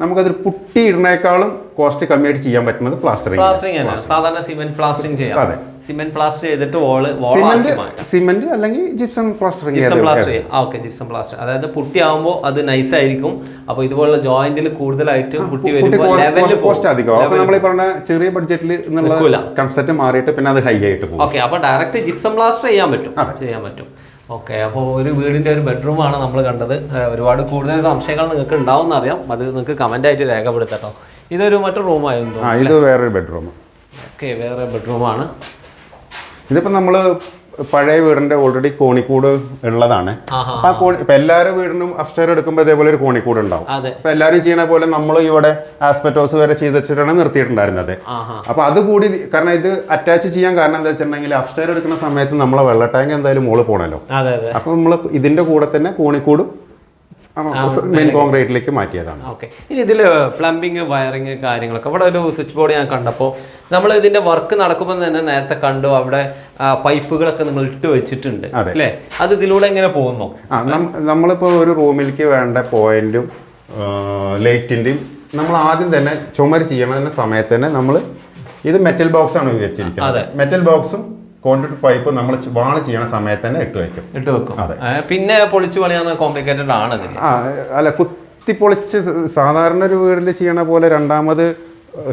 നമുക്കതൊരു പുട്ടി ഇടുന്നേക്കാളും കോസ്റ്റ് കമ്മിയായിട്ട് ചെയ്യാൻ പറ്റുന്നത് പ്ലാസ്റ്ററിംഗ് പ്ലാസ്റ്ററിങ് ആണ് സാധാരണ സിമെന്റ് പ്ലാസ്റ്ററിങ് ചെയ്യാം. അതെ. സിമെന്റ് പ്ലാസ്റ്റർ ചെയ്തിട്ട് വോൾ സിമെന്റ് സിമെന്റ് അല്ലെങ്കിൽ ജിപ്സം പ്ലാസ്റ്ററിങ് ജിപ്സം പ്ലാസ്റ്റർ ചെയ്യാം. ആ ഓക്കെ ജിപ്സം പ്ലാസ്റ്റർ അതായത് പുട്ടി ആവുമ്പോൾ അത് നൈസ് ആയിരിക്കും. അപ്പോൾ ഇതുപോലുള്ള ജോയിന്റിൽ കൂടുതലായിട്ട് പുട്ടി വരുമ്പോൾ ലെവലിൽ കോസ്റ്റ് അധികം. അപ്പോൾ നമ്മൾ ഈ പറഞ്ഞ ചെറിയ ബഡ്ജറ്റിൽ. എന്നുള്ള കൺസെപ്റ്റ് മാറിയിട്ട് പിന്നെ അത് ഹൈ ആയിട്ട് പോകും. ഓക്കെ അപ്പോൾ ഡയറക്റ്റ് ജിപ്സം പ്ലാസ്റ്റർ ചെയ്യാൻ പറ്റും. ചെയ്യാൻ പറ്റും. ഓക്കെ അപ്പോൾ ഒരു വീടിന്റെ ഒരു ബെഡ്റൂമാണ് നമ്മൾ കണ്ടത്. ഒരുപാട് കൂടുതൽ സംശയങ്ങൾ നിങ്ങൾക്ക് ഉണ്ടാവും അറിയാം. അത് നിങ്ങൾക്ക് കമന്റ് ആയിട്ട് രേഖപ്പെടുത്തട്ടോ. ഇതൊരു മറ്റു റൂമായിരുന്നു ഇത് വേറൊരു ബെഡ്റൂം ഓക്കെ വേറെ ബെഡ്റൂമാണ് ഇതിപ്പോൾ നമ്മൾ പഴയ വീടിന്റെ ഓൾറെഡി കോണിക്കൂട് ഉള്ളതാണ്. അപ്പൊ ആ കോണി ഇപ്പൊ എല്ലാവരും വീടിനും അഫ്റ്റർ എടുക്കുമ്പോൾ ഇതേപോലെ ഒരു കോണിക്കൂട് ഉണ്ടാവും. അപ്പൊ എല്ലാവരും ചെയ്യണ പോലെ നമ്മൾ ഇവിടെ ആസ്പെറ്റോസ് വരെ ചെയ്ത് വെച്ചിട്ടാണ് നിർത്തിയിട്ടുണ്ടായിരുന്നത് അപ്പൊ അത് കൂടി കാരണം ഇത് അറ്റാച്ച് ചെയ്യാൻ കാരണം എന്താ വെച്ചിട്ടുണ്ടെങ്കിൽ അഫ്റ്റർ എടുക്കുന്ന സമയത്ത് നമ്മളെ വെള്ള ടാങ്ക് എന്തായാലും മോൾ പോണല്ലോ. അപ്പൊ നമ്മൾ ഇതിന്റെ കൂടെ തന്നെ കോണിക്കൂടും മെയിൻ കോൺക്രീറ്റിലേക്ക് മാറ്റിയതാണ്. ഓക്കെ. ഇനി ഇതിൽ പ്ലംബിങ് വയറിങ് കാര്യങ്ങളൊക്കെ. അവിടെ ഒരു സ്വിച്ച് ബോർഡ് ഞാൻ കണ്ടപ്പോൾ നമ്മൾ ഇതിന്റെ വർക്ക് നടക്കുമ്പോൾ തന്നെ നേരത്തെ കണ്ടു. അവിടെ പൈപ്പുകളൊക്കെ നിങ്ങൾ ഇട്ട് വെച്ചിട്ടുണ്ട്. അല്ലേ? അത് ഇതിലൂടെ എങ്ങനെ പോകുന്നു? നമ്മളിപ്പോൾ ഒരു റൂമിലേക്ക് വേണ്ട പോയിന്റും ലൈറ്റിന്റെയും നമ്മൾ ആദ്യം തന്നെ ചുമര് ചെയ്യണ സമയത്ത് തന്നെ നമ്മൾ ഇത് മെറ്റൽ ബോക്സ് ആണ് വെച്ചിരിക്കുന്നത് മെറ്റൽ ബോക്സും കോൺക്രീറ്റ് പൈപ്പ് നമ്മൾ വാൾ ചെയ്യണ സമയത്ത് തന്നെ ഇട്ട് വെക്കും. ഇട്ട് വെക്കും. അതെ. പിന്നെ പൊളിച്ചു പണിയാന്ന് കോംപ്ലിക്കേറ്റഡ് ആണ് അല്ല കുത്തി പൊളിച്ച് സാധാരണ ഒരു വീടിൽ ചെയ്യണ പോലെ രണ്ടാമത്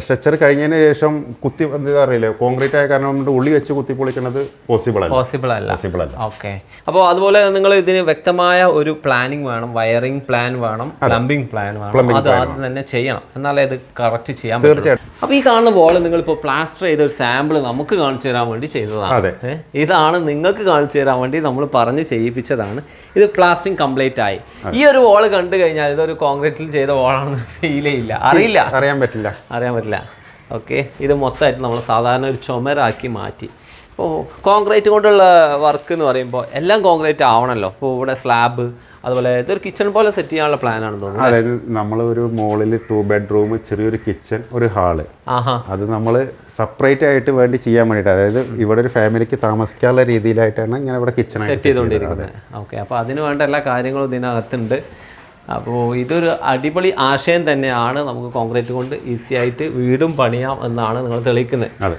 സ്ട്രെച്ചർ കഴിഞ്ഞതിന് ശേഷം കുത്തി എന്താ അറിയില്ല കോൺക്രീറ്റ് ആയ കാരണം നമ്മുടെ ഉള്ളി വെച്ച് കുത്തി പൊളിക്കുന്നത് പോസിബിൾ അല്ല. പോസിബിൾ അല്ല. പോസിബിൾ അല്ല. ഓക്കെ. അപ്പോൾ അതുപോലെ നിങ്ങൾ ഇതിന് വ്യക്തമായ ഒരു പ്ലാനിങ് വേണം വയറിംഗ് പ്ലാൻ വേണം പ്ലംബിംഗ് പ്ലാൻ വേണം. അത് ആദ്യം തന്നെ ചെയ്യണം. എന്നാലേ ഇത് കറക്റ്റ് ചെയ്യാൻ തീർച്ചയായിട്ടും. അപ്പോൾ ഈ കാണുന്ന വോൾ നിങ്ങളിപ്പോൾ പ്ലാസ്റ്റർ ചെയ്ത ഒരു സാമ്പിൾ നമുക്ക് കാണിച്ചു തരാൻ വേണ്ടി ചെയ്തതാണ്. അതെ. ഇതാണ് നിങ്ങൾക്ക് കാണിച്ചു തരാൻ വേണ്ടി നമ്മൾ പറഞ്ഞ് ചെയ്യിപ്പിച്ചതാണ്. ഇത് പ്ലാസ്റ്റിംഗ് കംപ്ലീറ്റ് ആയി. ഈ ഒരു വോൾ കണ്ടു കഴിഞ്ഞാൽ ഇതൊരു കോൺക്രീറ്റിൽ ചെയ്ത വോളാണെന്ന് ഫീൽ ഇല്ല അറിയില്ല. അറിയാൻ പറ്റില്ല. അറിയാൻ പറ്റില്ല. ഓക്കെ ഇത് മൊത്തമായിട്ട് നമ്മൾ സാധാരണ ഒരു ചുമരാക്കി മാറ്റി. ഇപ്പോൾ കോൺക്രീറ്റ് കൊണ്ടുള്ള വർക്ക് എന്ന് പറയുമ്പോൾ എല്ലാം കോൺക്രീറ്റ് ആവണമല്ലോ ഇപ്പോൾ ഇവിടെ സ്ലാബ് അതുപോലെ ഇതൊരു കിച്ചൺ പോലെ സെറ്റ് ചെയ്യാനുള്ള പ്ലാൻ ആണ് തോന്നുന്നത് അതായത് നമ്മൾ ഒരു മോളിൽ ടു ബെഡ്റൂം ചെറിയൊരു കിച്ചൺ ഒരു ഹാൾ ആഹാ. അത് നമ്മൾ സെപ്പറേറ്റ് ആയിട്ട് വേണ്ടി ചെയ്യാൻ വേണ്ടിട്ട് അതായത് ഇവിടെ ഒരു ഫാമിലിക്ക് താമസിക്കാനുള്ള രീതിയിലായിട്ടാണ് ഇങ്ങനെ ഇവിടെ കിച്ചൺ സെറ്റ് ചെയ്തുകൊണ്ടിരിക്കുന്നത്. ഓക്കെ അപ്പോൾ അതിന് വേണ്ട എല്ലാ കാര്യങ്ങളും ഇതിനകത്തുണ്ട്. അപ്പോൾ ഇതൊരു അടിപൊളി ആശയം തന്നെയാണ് നമുക്ക് കോൺക്രീറ്റ് കൊണ്ട് ഈസി ആയിട്ട് വീടും പണിയാം എന്നാണ് നിങ്ങൾ തെളിയിക്കുന്നത്. അതെ.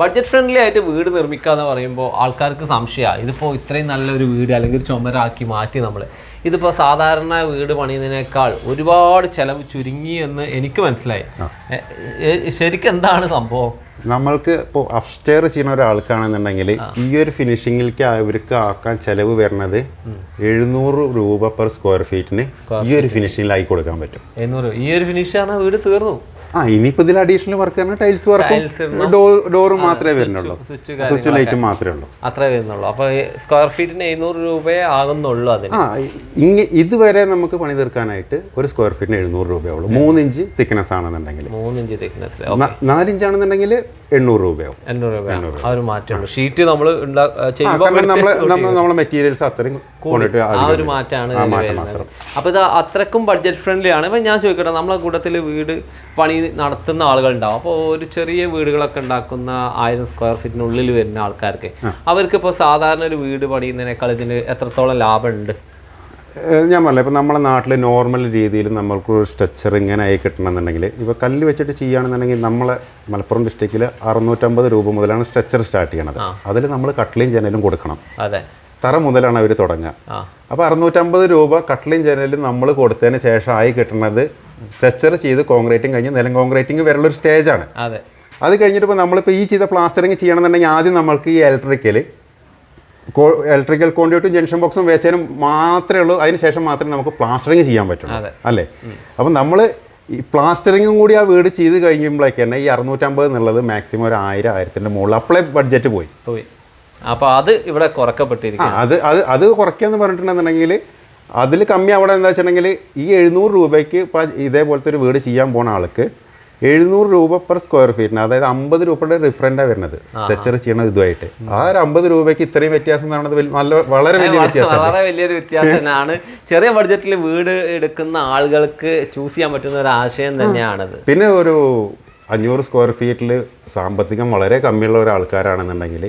ബഡ്ജറ്റ് ഫ്രണ്ട്ലി ആയിട്ട് വീട് നിർമ്മിക്കുക എന്ന് പറയുമ്പോൾ ആൾക്കാർക്ക് സംശയമാണ് ഇതിപ്പോൾ ഇത്രയും നല്ലൊരു വീട് അല്ലെങ്കിൽ ചുമരാക്കി മാറ്റി നമ്മൾ ഇതിപ്പോൾ സാധാരണ വീട് പണിയുന്നതിനേക്കാൾ ഒരുപാട് ചിലവ് ചുരുങ്ങി എന്ന് എനിക്ക് മനസ്സിലായി. ശരിക്കും എന്താണ് സംഭവം? നമ്മൾക്ക് ഇപ്പോൾ അപ്സ്റ്റെയർ ചെയ്യുന്ന ഒരാൾക്കാണെന്നുണ്ടെങ്കിൽ ഈ ഒരു ഫിനിഷിങ്ങിലേക്ക് അവർക്ക് ആക്കാൻ ചിലവ് വരുന്നത് എഴുന്നൂറ് രൂപ പെർ സ്ക്വയർ ഫീറ്റിന് ഈ ഒരു ഫിനിഷിങ്ങിലായി കൊടുക്കാൻ പറ്റും. എഴുന്നൂറ് ഈ ഒരു ഫിനിഷ് ആണ് വീട് തീർന്നു? ആ ഇനിയിപ്പോൾ ഇതിൽ അഡീഷണൽ വർക്ക് പറഞ്ഞാൽ ടൈൽസ് വർക്ക് ഡോറും മാത്രമേ വരുന്നുള്ളൂ. സ്വിച്ച് ലൈറ്റും മാത്രമേ ഉള്ളൂ. അത്രേ വരുന്നുള്ളൂ. അപ്പോൾ സ്ക്വയർ ഫീറ്റിന് എഴുന്നൂറ് രൂപയെ ആകുന്നുള്ളൂ അതിന്. ആ ഇങ്ങ ഇതുവരെ നമുക്ക് പണി തീർക്കാനായിട്ട് ഒരു സ്ക്വയർ ഫീറ്റിന് എഴുന്നൂറ് രൂപയുള്ളൂ മൂന്നിഞ്ച് തിക്നെസ് ആണെന്നുണ്ടെങ്കിൽ. മൂന്നിഞ്ച് തിക്നെസ് നാലിഞ്ച് ആണെന്നുണ്ടെങ്കിൽ എണ്ണൂറ് രൂപയാവും എണ്ണൂറ് രൂപ ആ ഒരു മാറ്റമുള്ളൂ ഷീറ്റ് നമ്മൾ നമ്മളെ മെറ്റീരിയൽസ് അത്രയും ആ ഒരു മാറ്റമാണ് അപ്പോൾ ഇത് അത്രക്കും ബഡ്ജറ്റ് ഫ്രണ്ട്ലി ആണ്. ഇപ്പം ഞാൻ ചോദിക്കട്ടെ നമ്മളെ കൂട്ടത്തിൽ വീട് പണി നടത്തുന്ന ആളുകൾ ഉണ്ടാവും അപ്പോൾ ഒരു ചെറിയ വീടുകളൊക്കെ ഉണ്ടാക്കുന്ന ആയിരം സ്ക്വയർ ഫീറ്റിനുള്ളിൽ വരുന്ന ആൾക്കാർക്ക് അവർക്ക് ഇപ്പോൾ സാധാരണ ഒരു വീട് പണിയുന്നതിനേക്കാൾ ഇതിന് എത്രത്തോളം ലാഭമുണ്ട്? ഞാൻ പറഞ്ഞില്ല ഇപ്പം നമ്മുടെ നാട്ടിൽ നോർമൽ രീതിയിൽ നമ്മൾക്ക് ഒരു സ്ട്രക്ചർ ഇങ്ങനെ ആയി കിട്ടണമെന്നുണ്ടെങ്കിൽ ഇപ്പോൾ കല്ല് വെച്ചിട്ട് ചെയ്യുകയാണെന്നുണ്ടെങ്കിൽ നമ്മളെ മലപ്പുറം ഡിസ്ട്രിക്റ്റിൽ അറുന്നൂറ്റമ്പത് രൂപ മുതലാണ് സ്ട്രക്ചർ സ്റ്റാർട്ട് ചെയ്യണത്. അതിൽ നമ്മൾ കട്ട്ലിയും ജനലും കൊടുക്കണം. അതെ. തറ മുതലാണ് അവർ തുടങ്ങുക. അപ്പോൾ അറുന്നൂറ്റമ്പത് രൂപ കട്ട്ലിയും ജനലും നമ്മൾ കൊടുത്തതിന് ശേഷം ആയി കിട്ടുന്നത് സ്ട്രക്ചർ ചെയ്ത് കോൺക്രീറ്റിംഗ് കഴിഞ്ഞ് നിലം കോൺക്രീറ്റിംഗ് വരെയുള്ള ഒരു സ്റ്റേജാണ് അതെ. അത് കഴിഞ്ഞിട്ട് ഇപ്പോൾ നമ്മളിപ്പോൾ ഈ ചെയ്ത പ്ലാസ്റ്ററിങ് ചെയ്യണമെന്നുണ്ടെങ്കിൽ ആദ്യം നമ്മൾക്ക് ഈ ഇലക്ട്രിക്കൽ ഇലക്ട്രിക്കൽ കോണ്ടിയോട്ടും ജംഗ്ഷൻ ബോക്സും വെച്ചതിനും മാത്രമേ ഉള്ളൂ. അതിന് ശേഷം മാത്രമേ നമുക്ക് പ്ലാസ്റ്ററിങ് ചെയ്യാൻ പറ്റുള്ളൂ. അല്ലേ? അപ്പം നമ്മൾ ഈ പ്ലാസ്റ്ററിങ്ങും കൂടി ആ വീട് ചെയ്ത് കഴിയുമ്പോഴേക്ക് തന്നെ ഈ അറുന്നൂറ്റമ്പത് എന്നുള്ളത് മാക്സിമം ഒരു ആയിരം ആയിരത്തിന്റെ മുകളിൽ അപ്ലൈ ബഡ്ജറ്റ് പോയി. പോയി. അപ്പോൾ അത് ഇവിടെ കുറക്കപ്പെട്ടിരിക്കും അത് അത് അത് കുറയ്ക്കാന്ന് പറഞ്ഞിട്ടുണ്ടെന്നുണ്ടെങ്കിൽ അതിൽ കമ്മി അവിടെ എന്താ വെച്ചിട്ടുണ്ടെങ്കിൽ ഈ എഴുന്നൂറ് രൂപയ്ക്ക് ഇപ്പം ഇതേപോലത്തെ ഒരു വീട് ചെയ്യാൻ പോണ ആൾക്ക് എഴുന്നൂറ് രൂപ പെർ സ്ക്വയർ ഫീറ്റിന് അതായത് അമ്പത് രൂപയുടെ ഡിഫറന്റാണ് വരുന്നത്. സ്ട്രക്ചർ ചെയ്യണത് ഇതുമായിട്ട്. ആ ഒരു അമ്പത് രൂപയ്ക്ക് ഇത്രയും വ്യത്യാസം എന്ന് നല്ല വളരെ വലിയ വ്യത്യാസം വളരെ വലിയൊരു വ്യത്യാസം തന്നെയാണ്. ചെറിയ ബഡ്ജറ്റിൽ വീട് എടുക്കുന്ന ആളുകൾക്ക് ചൂസ് ചെയ്യാൻ പറ്റുന്ന ഒരു ആശയം തന്നെയാണത്. പിന്നെ ഒരു അഞ്ഞൂറ് സ്ക്വയർ ഫീറ്റിൽ സാമ്പത്തികം വളരെ കമ്മിയുള്ള ഒരു ആൾക്കാരാണെന്നുണ്ടെങ്കിൽ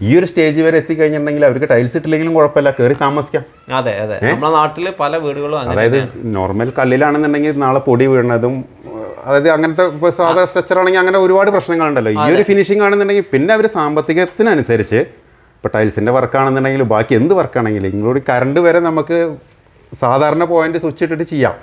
ഈ ഒരു സ്റ്റേജ് വരെ എത്തിക്കഴിഞ്ഞിട്ടുണ്ടെങ്കിൽ അവർക്ക് ടൈൽസ് ഇട്ടില്ലെങ്കിലും കുഴപ്പമില്ല കയറി താമസിക്കാം. അതെ അതെ. നമ്മുടെ നാട്ടിൽ പല വീടുകളും അതായത് നോർമൽ കല്ലിലാണെന്നുണ്ടെങ്കിൽ നാളെ പൊടി വീണതും ഏഹ്, അതായത് അങ്ങനത്തെ ഇപ്പോൾ സാധാ സ്ട്രക്ചർ ആണെങ്കിൽ അങ്ങനെ ഒരുപാട് പ്രശ്നങ്ങളുണ്ടല്ലോ ഈ ഒരു ഫിനിഷിംഗ് ആണെന്നുണ്ടെങ്കിൽ പിന്നെ അവർ സാമ്പത്തികത്തിനനുസരിച്ച് ഇപ്പോൾ ടൈൽസിന്റെ വർക്കാണെന്നുണ്ടെങ്കിലും ബാക്കി എന്ത് വർക്കാണെങ്കിലും ഇൻക്ലൂഡ് കറണ്ട് വരെ നമുക്ക് സാധാരണ പോയിന്റ് സ്വിച്ച് ഇട്ടിട്ട് ചെയ്യാം.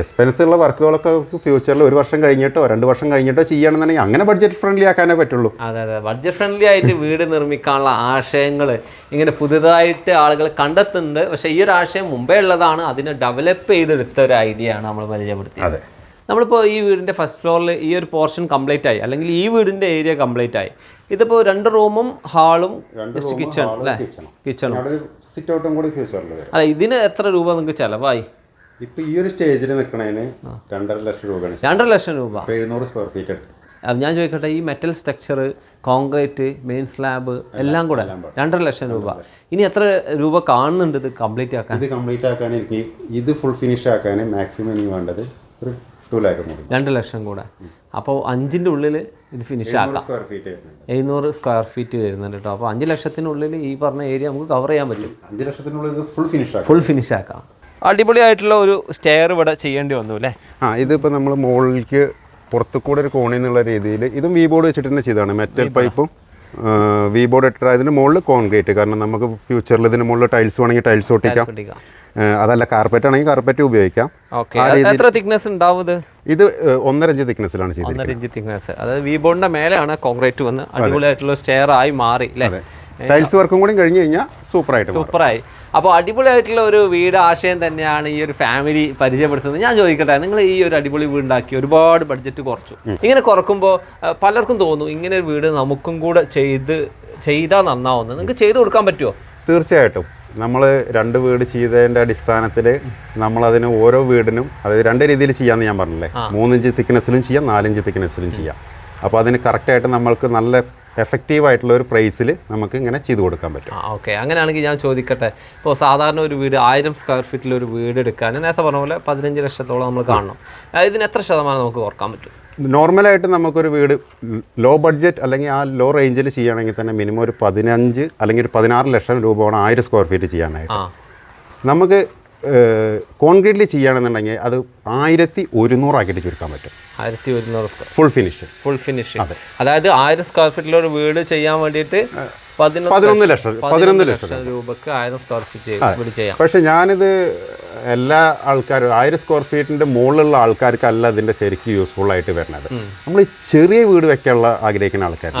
എക്സ്പെൻസ് ഉള്ള വർക്കുകളൊക്കെ ഫ്യൂച്ചറിൽ ഒരു വർഷം കഴിഞ്ഞിട്ടോ രണ്ട് വർഷം കഴിഞ്ഞിട്ടോ ചെയ്യണമെന്നുണ്ടെങ്കിൽ അങ്ങനെ ബഡ്ജറ്റ് ഫ്രണ്ട്ലി ആക്കാനേ പറ്റുള്ളൂ. അതെ അതെ. ബഡ്ജറ്റ് ഫ്രണ്ട്ലി ആയിട്ട് വീട് നിർമ്മിക്കാനുള്ള ആശയങ്ങൾ ഇങ്ങനെ പുതുതായിട്ട് ആളുകൾ കണ്ടെത്തുന്നുണ്ട്. പക്ഷേ ഈ ഒരു ആശയം മുമ്പേ ഉള്ളതാണ്. അതിനെ ഡെവലപ്പ് ചെയ്തെടുത്ത ഒരു ഐഡിയ ആണ് നമ്മൾ പരിചയപ്പെടുത്തിയത്. അതെ. നമ്മളിപ്പോൾ ഈ വീടിന്റെ ഫസ്റ്റ് ഫ്ലോറിൽ ഈ ഒരു പോർഷൻ കംപ്ലീറ്റ് ആയി. അല്ലെങ്കിൽ ഈ വീടിന്റെ ഏരിയ കംപ്ലീറ്റ് ആയി. ഇതിപ്പോൾ രണ്ട് റൂമും ഹാളും കിച്ചൺ അല്ലേ? കിച്ചണും സിറ്റ് ഔട്ടും കൂടി അല്ല ഇതിന് എത്ര രൂപ നിങ്ങൾക്ക് ചിലവായി? ഇപ്പൊ ഈ ഒരു സ്റ്റേജിൽ നിൽക്കണതിന് രണ്ടര ലക്ഷം രൂപയാണ്. രണ്ടര ലക്ഷം രൂപ. എഴുന്നൂറ് സ്ക്വയർ ഫീറ്റ് അത് ഞാൻ ചോദിക്കട്ടെ ഈ metal structure concrete main slab എല്ലാം കൂടെ രണ്ടര ലക്ഷം രൂപ. ഇനി എത്ര രൂപ കാണുന്നുണ്ട് ഇത് കംപ്ലീറ്റ് ആക്കാൻ? ഇത് കംപ്ലീറ്റ് ആക്കാൻ എനിക്ക് ഇത് ഫുൾ ഫിനിഷ് ആക്കാൻ മാക്സിമം എനിക്ക് വേണ്ടത് ഒരു ടു ലാക്ക് മതി രണ്ട് ലക്ഷം കൂടെ. അപ്പോൾ അഞ്ചിന്റെ ഉള്ളിൽ ഇത് ഫിനിഷ് ആക്കാം. സ്ക്വയർ എഴുന്നൂറ് സ്ക്വയർ ഫീറ്റ് വരുന്നുണ്ട് കേട്ടോ അപ്പോൾ അഞ്ച് ലക്ഷത്തിനുള്ളിൽ ഈ പറഞ്ഞ ഏരിയ നമുക്ക് കവർ ചെയ്യാൻ പറ്റും. അഞ്ച് ലക്ഷത്തിനുള്ളിൽ ഇത് ഫുൾ ഫിനിഷ് ആക്കാം. ഫുൾ ഫിനിഷ് ആക്കാം. അടിപൊളിയായിട്ടുള്ള ഒരു സ്റ്റെയർ ഇവിടെ ചെയ്യേണ്ടി വന്നു അല്ലേ? ആ ഇതിപ്പോൾ നമ്മൾ മുകളിലേക്ക് പുറത്തു കൂടെ ഒരു കോണിൽ നിന്നുള്ള രീതിയിൽ ഇതും വി ബോർഡ് വെച്ചിട്ട് തന്നെ ചെയ്തതാണ്. മെറ്റൽ പൈപ്പും വി ബോർഡ് ഇട്ടതിന് അതിന് മുകളിൽ കോൺക്രീറ്റ് കാരണം നമുക്ക് ഫ്യൂച്ചറിൽ ഇതിന് മുകളിൽ ടൈൽസ് വേണമെങ്കിൽ ടൈൽസ് ഒട്ടിക്കാം. അതല്ല കാർപ്പറ്റ് ആണെങ്കിൽ കാർപ്പറ്റ് ഉപയോഗിക്കാം. എത്ര തിക്നെസ് ഉണ്ടാവും ഇത്? ഒന്നര ഇഞ്ച് തിക്നെസ്സിലാണ് ഒന്നര ഇഞ്ച് തിക്നെസ് അതായത് വി ബോർഡിന്റെ മേലെയാണ് കോൺക്രീറ്റ് വന്ന് അടിപൊളിയായിട്ടുള്ള സ്റ്റെയർ ആയി മാറി അല്ലേ ടൈൽസ് വർക്കും കൂടി കഴിഞ്ഞു കഴിഞ്ഞാൽ സൂപ്പറായിട്ട് സൂപ്പറായി. അപ്പോൾ അടിപൊളിയായിട്ടുള്ള ഒരു വീട് ആശയം തന്നെയാണ് ഈ ഒരു ഫാമിലി പരിചയപ്പെടുത്തുന്നത്. ഞാൻ ചോദിക്കട്ടെ നിങ്ങൾ ഈ ഒരു അടിപൊളി വീട് ഉണ്ടാക്കി ഒരുപാട് ബഡ്ജറ്റ് കുറച്ചു. ഇങ്ങനെ കുറക്കുമ്പോൾ പലർക്കും തോന്നും ഇങ്ങനെ ഒരു വീട് നമുക്കും കൂടെ ചെയ്ത് ചെയ്താൽ നന്നാവുന്നത് നിങ്ങൾക്ക് ചെയ്ത് കൊടുക്കാൻ പറ്റുമോ തീർച്ചയായിട്ടും. നമ്മൾ രണ്ട് വീട് ചെയ്തതിന്റെ അടിസ്ഥാനത്തിൽ നമ്മളതിന് ഓരോ വീടിനും അതായത് രണ്ട് രീതിയിൽ ചെയ്യാമെന്ന് ഞാൻ പറഞ്ഞില്ലേ? മൂന്നിഞ്ച് തിക്നെസ്സിലും ചെയ്യാം നാലിഞ്ച് തിക്നെസ്സിലും ചെയ്യാം. അപ്പോൾ അതിന് കറക്റ്റായിട്ട് നമ്മൾക്ക് നല്ല എഫക്റ്റീവ് ആയിട്ടുള്ള ഒരു പ്രൈസിൽ നമുക്ക് ഇങ്ങനെ ചെയ്തു കൊടുക്കാൻ പറ്റും. ഓക്കെ അങ്ങനെയാണെങ്കിൽ ഞാൻ ചോദിക്കട്ടെ. ഇപ്പോൾ സാധാരണ ഒരു വീട് ആയിരം സ്ക്വയർ ഫീറ്റിൽ ഒരു വീട് എടുക്കാൻ നേരത്തെ പറഞ്ഞ പോലെ പതിനഞ്ച് ലക്ഷത്തോളം നമ്മൾ കാണണം. ഇതിന് എത്ര ശതമാനം നമുക്ക് കുറയ്ക്കാൻ പറ്റും? നോർമലായിട്ട് നമുക്കൊരു വീട് ലോ ബഡ്ജറ്റ് അല്ലെങ്കിൽ ആ ലോ റേഞ്ചിൽ ചെയ്യുകയാണെങ്കിൽ തന്നെ മിനിമം ഒരു പതിനഞ്ച് അല്ലെങ്കിൽ ഒരു പതിനാറ് ലക്ഷം രൂപ വേണം ആയിരം സ്ക്വയർ ഫീറ്റ് ചെയ്യാനായിട്ട്. നമുക്ക് കോൺക്രീറ്റ്ലി ചെയ്യുകയാണെന്നുണ്ടെങ്കിൽ അത് ആയിരത്തി ഒരുന്നൂറാക്കിയിട്ട് ചുരുക്കാൻ പറ്റും. ആയിരത്തി ഒരുന്നൂറ് square full finish full finish അതായത് ആയിരം സ്ക്വയർ ഫീറ്റിൽ ഒരു വീട് ചെയ്യാൻ വേണ്ടിയിട്ട് പതിനൊന്ന് ലക്ഷം പതിനൊന്ന് ലക്ഷം ലക്ഷം രൂപക്ക്. ആയിരം സ്ക്വയർ ഫീറ്റ് വീട് ചെയ്യാം. പക്ഷെ ഞാനിത് എല്ലാ ആൾക്കാരും ആയിരം സ്ക്വയർ ഫീറ്റിന്റെ മുകളിലുള്ള ആൾക്കാർക്കല്ല ഇതിന്റെ ശരിക്കും യൂസ്ഫുൾ ആയിട്ട് വരുന്നത്. നമ്മൾ ഈ ചെറിയ വീട് വെക്കാനുള്ള ആഗ്രഹിക്കുന്ന ആൾക്കാർ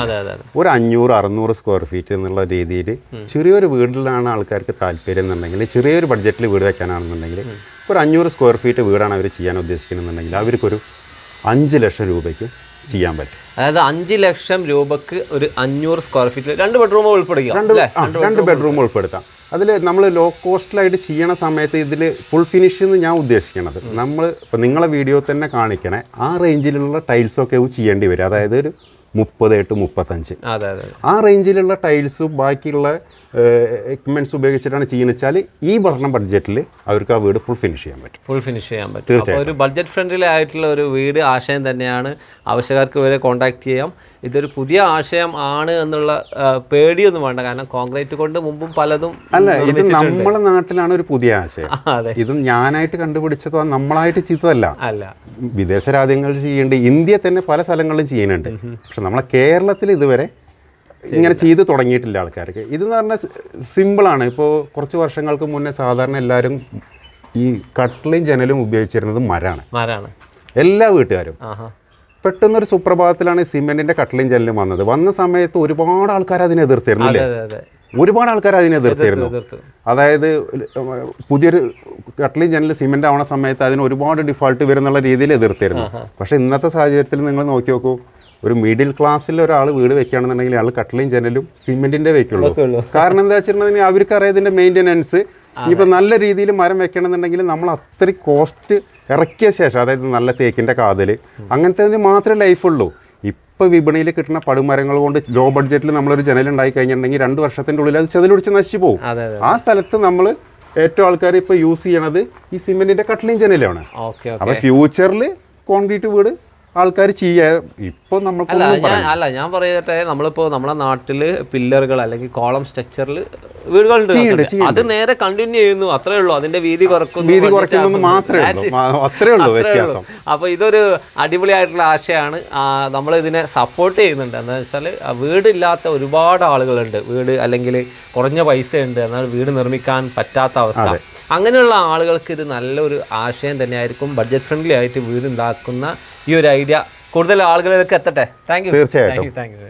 ഒരു അഞ്ഞൂറ് അറുന്നൂറ് സ്ക്വയർ ഫീറ്റ് എന്നുള്ള രീതിയിൽ ചെറിയൊരു വീട്ടിലാണ് ആൾക്കാർക്ക് താല്പര്യം എന്നുണ്ടെങ്കിൽ ചെറിയൊരു ബഡ്ജറ്റിൽ വീട് വെക്കാനാണെന്നുണ്ടെങ്കിൽ ഒരു അഞ്ഞൂറ് സ്ക്വയർ ഫീറ്റ് വീടാണ് അവർ ചെയ്യാൻ ഉദ്ദേശിക്കുന്നതെന്നുണ്ടെങ്കിൽ അവർക്കൊരു അഞ്ച് ലക്ഷം രൂപയ്ക്ക് ചെയ്യാൻ പറ്റും. അതായത് അഞ്ച് ലക്ഷം രൂപക്ക് ഒരു അഞ്ഞൂറ് സ്ക്വയർ ഫീറ്റ് രണ്ട് ബെഡ്റൂം ഉൾപ്പെടുക രണ്ട് ബെഡ്റൂം ഉൾപ്പെടുത്താം. അതിൽ നമ്മൾ ലോ കോസ്റ്റിലായിട്ട് ചെയ്യണ സമയത്ത് ഇതിൽ ഫുൾ ഫിനിഷ് എന്ന് ഞാൻ ഉദ്ദേശിക്കണത്. നമ്മൾ ഇപ്പോൾ നിങ്ങളെ വീഡിയോ തന്നെ കാണിക്കണേ. ആ റേഞ്ചിലുള്ള ടൈൽസൊക്കെ ചെയ്യേണ്ടി വരും. അതായത് ഒരു മുപ്പത് എട്ട് മുപ്പത്തഞ്ച്. ആ റേഞ്ചിലുള്ള ടൈൽസും ബാക്കിയുള്ള എക്യുപ്മെന്റ്സ് ഉപയോഗിച്ചിട്ടാണ് ചെയ്യുന്നത് വെച്ചാൽ ഈ പറഞ്ഞ ബഡ്ജറ്റിൽ അവർക്ക് ആ വീട് ഫുൾ ഫിനിഷ് ചെയ്യാൻ പറ്റും. ഫുൾ ഫിനിഷ് ചെയ്യാൻ പറ്റും. തീർച്ചയായും ഒരു ബഡ്ജറ്റ് ഫ്രണ്ട്ലി ആയിട്ടുള്ള ഒരു വീട് ആശയം തന്നെയാണ് ആവശ്യക്കാർക്ക് വരെ കോൺടാക്ട് ചെയ്യാം. ഇതൊരു പുതിയ ആശയം ആണ് എന്നുള്ള പേടിയൊന്നും വേണ്ട. കാരണം കോൺക്രീറ്റ് കൊണ്ട് മുമ്പും പലതും അല്ല ഇത് നമ്മുടെ നാട്ടിലാണ് ഒരു പുതിയ ആശയം. ഇത് ഞാനായിട്ട് കണ്ടുപിടിച്ചതോ നമ്മളായിട്ട് ചെയ്തതല്ല. അല്ല. വിദേശ രാജ്യങ്ങളിൽ ചെയ്യുന്നുണ്ട് ഇന്ത്യ തന്നെ പല സ്ഥലങ്ങളിലും ചെയ്യുന്നുണ്ട്. പക്ഷെ നമ്മളെ കേരളത്തിൽ ഇതുവരെ ഇങ്ങനെ ചെയ്ത് തുടങ്ങിയിട്ടില്ല ആൾക്കാർക്ക്. ഇതെന്ന് പറഞ്ഞാൽ സിമ്പിളാണ്. ഇപ്പോൾ കുറച്ച് വർഷങ്ങൾക്ക് മുന്നേ സാധാരണ എല്ലാവരും ഈ കട്ടിലും ജനലും ഉപയോഗിച്ചിരുന്നത് മരാണ്. മരാണ്. എല്ലാ വീട്ടുകാരും. പെട്ടെന്ന് പെട്ടെന്നൊരു സുപ്രഭാതത്തിലാണ് സിമെന്റിന്റെ കട്ടിലും ജനലും വന്നത്. വന്ന സമയത്ത് ഒരുപാട് ആൾക്കാർ അതിനെ എതിർത്തിരുന്നു അല്ലേ ഒരുപാട് ആൾക്കാർ അതിനെ എതിർത്തിരുന്നു. അതായത് പുതിയൊരു കട്ടിലും ജനൽ സിമെന്റ് ആവണ സമയത്ത് അതിന് ഒരുപാട് ഡിഫോൾട്ട് വരുന്ന രീതിയിൽ എതിർത്തിരുന്നു. പക്ഷെ ഇന്നത്തെ സാഹചര്യത്തിൽ നിങ്ങൾ നോക്കി നോക്കൂ ഒരു മിഡിൽ ക്ലാസ്സിൽ ഒരാൾ വീട് വെക്കുകയാണെന്നുണ്ടെങ്കിൽ അയാൾ കട്ടിലും ജനലും സിമെന്റിന്റെ വെക്കുള്ളൂ. കാരണം എന്താ വെച്ചിട്ടുണ്ടെങ്കിൽ അവർക്ക് അറിയാതിന്റെ ഇതിന്റെ മെയിന്റെനൻസ് ഇപ്പൊ നല്ല രീതിയിൽ മരം വെക്കണമെന്നുണ്ടെങ്കിൽ നമ്മൾ അത്ര കോസ്റ്റ് ഇറക്കിയ ശേഷം അതായത് നല്ല തേക്കിന്റെ കാതൽ അങ്ങനത്തെ മാത്രമേ ലൈഫുള്ളൂ ഉള്ളൂ. ഇപ്പൊ വിപണിയിൽ കിട്ടുന്ന പടുമരങ്ങൾ കൊണ്ട് ലോ ബഡ്ജറ്റിൽ നമ്മളൊരു ജനൽ ഉണ്ടായി കഴിഞ്ഞിട്ടുണ്ടെങ്കിൽ രണ്ട് വർഷത്തിന്റെ ഉള്ളിൽ അത് ചെതിലൊടിച്ച് നശിച്ചു പോകും. ആ സ്ഥലത്ത് നമ്മൾ ഏറ്റവും ആൾക്കാർ ഇപ്പൊ യൂസ് ചെയ്യണത് ഈ സിമെന്റിന്റെ കട്ട്ലിൻ ജനലാണ്. ഓക്കെ അപ്പൊ ഫ്യൂച്ചറിൽ കോൺക്രീറ്റ് വീട് ആൾക്കാർ ചെയ്യാ. ഇപ്പൊ അല്ല ഞാൻ അല്ല ഞാൻ പറയട്ടെ നമ്മളിപ്പോ നമ്മളെ നാട്ടിൽ പില്ലറുകൾ അല്ലെങ്കിൽ കോളം സ്ട്രക്ചറിൽ വീടുകളുണ്ട് അത് നേരെ കണ്ടിന്യൂ ചെയ്യുന്നു അത്രേ ഉള്ളൂ. അതിന്റെ വീതി കുറക്കുന്നു വീതി മാത്രമേ ഉള്ളൂ. അത്രേ വ്യത്യാസം. അപ്പൊ ഇതൊരു അടിപൊളിയായിട്ടുള്ള ആശയമാണ് നമ്മൾ ഇതിനെ സപ്പോർട്ട് ചെയ്യുന്നുണ്ട്. എന്താ വെച്ചാൽ വീടില്ലാത്ത ഒരുപാട് ആളുകളുണ്ട്. വീട് അല്ലെങ്കിൽ കുറഞ്ഞ പൈസ ഉണ്ട് എന്നാൽ വീട് നിർമ്മിക്കാൻ പറ്റാത്ത അവസ്ഥ. അങ്ങനെയുള്ള ആളുകൾക്ക് ഇത് നല്ലൊരു ആശയം തന്നെയായിരിക്കും. ബഡ്ജറ്റ് ഫ്രണ്ട്ലി ആയിട്ട് വീട് ഉണ്ടാക്കുന്ന ഈ ഒരു ഐഡിയ കൂടുതൽ ആളുകളിലേക്ക് എത്തട്ടെ. താങ്ക് യു തീർച്ചയായിട്ടും. Thank you